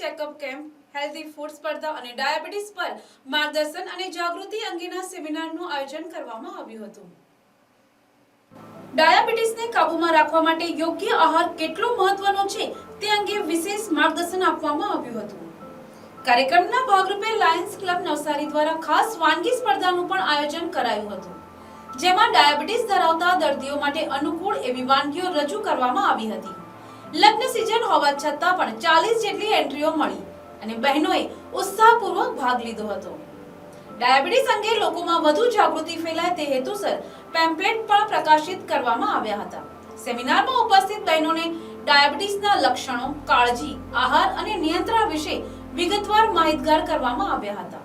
Checkup camp, healthy food સ્પર્ધા અને diabetes પર માર્ગદર્શન અને જાગૃતિ અંગેના સેમિનારનું આયોજન કરવામાં આવ્યું હતું. ડાયાબિટીસને કાબૂમાં રાખવા માટે યોગ્ય આહાર કેટલો મહત્વનો છે તે અંગે વિશેષ માર્ગદર્શન આપવામાં આવ્યું હતું. કાર્યક્રમના ભાગરૂપે લાયન્સ ક્લબ નવસારી દ્વારા ખાસ વાનગી સ્પર્ધાનું પણ આયોજન કરાયું હતું, જેમાં ડાયાબિટીસ ધરાવતા દર્દીઓ માટે અનુકૂળ એવી વાનગીઓ રજૂ કરવામાં આવી હતી. લગ્ન સિઝન હોવા છતાં પણ ચાલીસ જેટલી એન્ટ્રીઓ મળી અને બહેનોએ ઉત્સાહપૂર્વક ભાગ લીધો હતો. ડાયાબિટીસ અંગે લોકોમાં વધુ જાગૃતિ ફેલાય તે હેતુસર પેમ્પલેટ પણ પ્રકાશિત કરવામાં આવ્યા હતા. સેમિનારમાં ઉપસ્થિત બહેનોને ડાયાબિટીસના લક્ષણો, કાળજી, આહાર અને નિયંત્રણ વિશે વિગતવાર માહિતગાર કરવામાં આવ્યા હતા.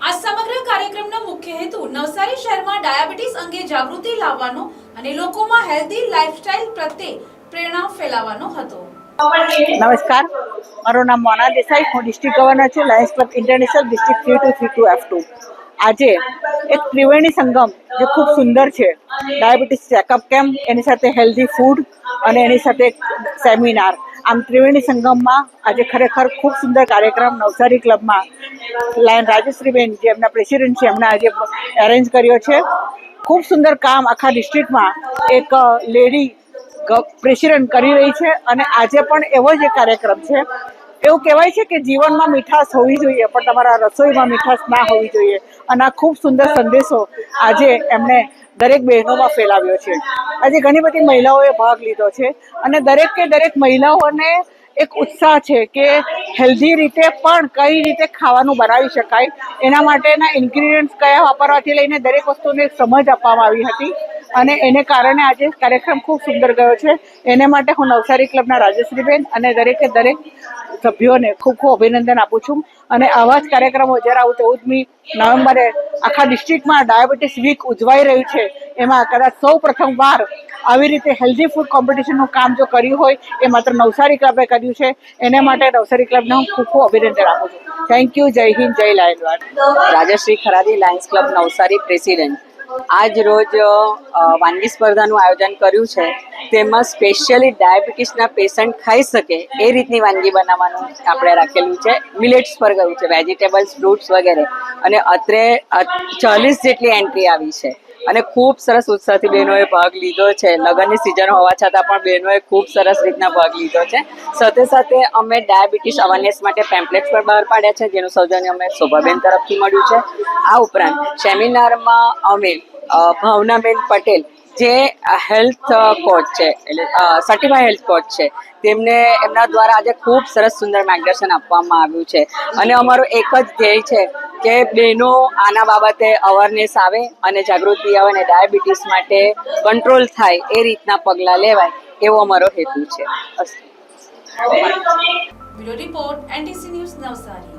આ સમગ્ર કાર્યક્રમનો મુખ્ય હેતુ નવસારી શહેરમાં ડાયાબિટીસ અંગે જાગૃતિ લાવવાનો અને લોકોમાં હેલ્ધી લાઇફસ્ટાઇલ પ્રત્યે પ્રેરણા ફેલાવવાનો હતો. નમસ્કાર. મારું નામ મોના દેસાઈ. હું ડિસ્ટ્રિક્ટ ગવર્નર છું. Lions Club International district three two three two F two આજે એક ત્રિવેણી સંગમ જે ખૂબ સુંદર છે. ડાયાબિટીસ ચેકઅપ કેમ્પ એની સાથે હેલ્ધી ફૂડ અને એની સાથે સેમિનાર આમ ત્રિવેણી સંગમમાં આજે ખરેખર ખૂબ સુંદર કાર્યક્રમ નવસારી ક્લબમાં લાયન રાજેશ્રીબેન જે એમના પ્રેસિડેન્ટ છે એમના આજે એરેન્જ કર્યો છે. ખૂબ સુંદર કામ આખા ડિસ્ટ્રિક્ટમાં એક લેડી પ્રેસિડન્ટ કરી રહી છે અને આજે પણ એવો જ કાર્યક્રમ છે. એવું કહેવાય છે કે જીવનમાં મીઠાશ હોવી જોઈએ, પણ તમારા રસોઈમાં મીઠાશ ના હોવી જોઈએ. અને આ ખૂબ સુંદર સંદેશો આજે એમણે દરેક બહેનોમાં ફેલાવ્યો છે. આજે ઘણી બધી મહિલાઓએ ભાગ લીધો છે અને દરેકે દરેક મહિલાઓને એક ઉત્સાહ છે કે હેલ્ધી રીતે પણ કઈ રીતે ખાવાનું બનાવી શકાય. એના માટેના ઇન્ગ્રીડિયન્ટ્સ કયા વાપરવાથી લઈને દરેક વસ્તુને સમજ આપવામાં આવી હતી. અને એને કારણે આજે કાર્યક્રમ ખૂબ સુંદર ગયો છે. એને માટે હું નવસારી ક્લબના રાજેશ્રીબેન અને દરેકે દરેક સભ્યોને ખૂબ ખૂબ અભિનંદન આપું છું. અને આવા જ કાર્યક્રમો જ્યારે આવું ચૌદમી નવેમ્બરે આખા ડિસ્ટ્રિક્ટમાં ડાયાબિટીસ વીક ઉજવાઈ રહ્યું છે, એમાં કદાચ સૌ પ્રથમવાર આવી રીતે હેલ્ધી ફૂડ કોમ્પિટિશનનું કામ જો કર્યું હોય, એ માત્ર નવસારી ક્લબે કર્યું છે. એને માટે નવસારી ક્લબને હું ખૂબ ખૂબ અભિનંદન આપું છું. થેન્ક યુ જય હિન્દ, જય લાયનવાડ Rajshree Kharadi Lions Club Navsari president. આજ રોજ વાનગી સ્પર્ધાનું આયોજન કર્યું છે. તેમાં સ્પેશિયલી ડાયાબિટીસના પેશન્ટ ખાઈ શકે એ રીતની વાનગી બનાવવાનું આપણે રાખેલું છે. મિલેટ્સ પર ગયું છે વેજીટેબલ્સ ફ્રૂટ્સ વગેરે. અને અત્રે ચાલીસ જેટલી એન્ટ્રી આવી છે. અને ખૂબ સરસ ઉત્સાહથી બહેનોએ ભાગ લીધો છે. લગ્નની સિઝન હોવા છતાં પણ બહેનોએ ખૂબ સરસ રીતના ભાગ લીધો છે. સાથે સાથે અમે ડાયાબિટીસ અવેરનેસ માટે પેમ્પલેટ્સ પણ બહાર પાડ્યા છે, જેનું સૌજન્ય અમે શોભાબેન તરફથી મળ્યું છે. આ ઉપરાંત, સેમિનારમાં અમે ભાવનાબેન પટેલ, જે હેલ્થ કોચ છે, એટલે સર્ટિફાઈ હેલ્થ કોચ છે. તેમને, એમના દ્વારા આજે ખૂબ સરસ સુંદર માર્ગદર્શન આપવામાં આવ્યું છે. અને અમારો એક જ ધ્યેય છે કે બહેનો આના બાબતે અવેરનેસ આવે અને જાગૃતિ આવે અને ડાયાબિટીસ માટે કંટ્રોલ થાય એ રીતના પગલાં લેવાય એવો અમારો હેતુ છે. Report NTC news Navsari.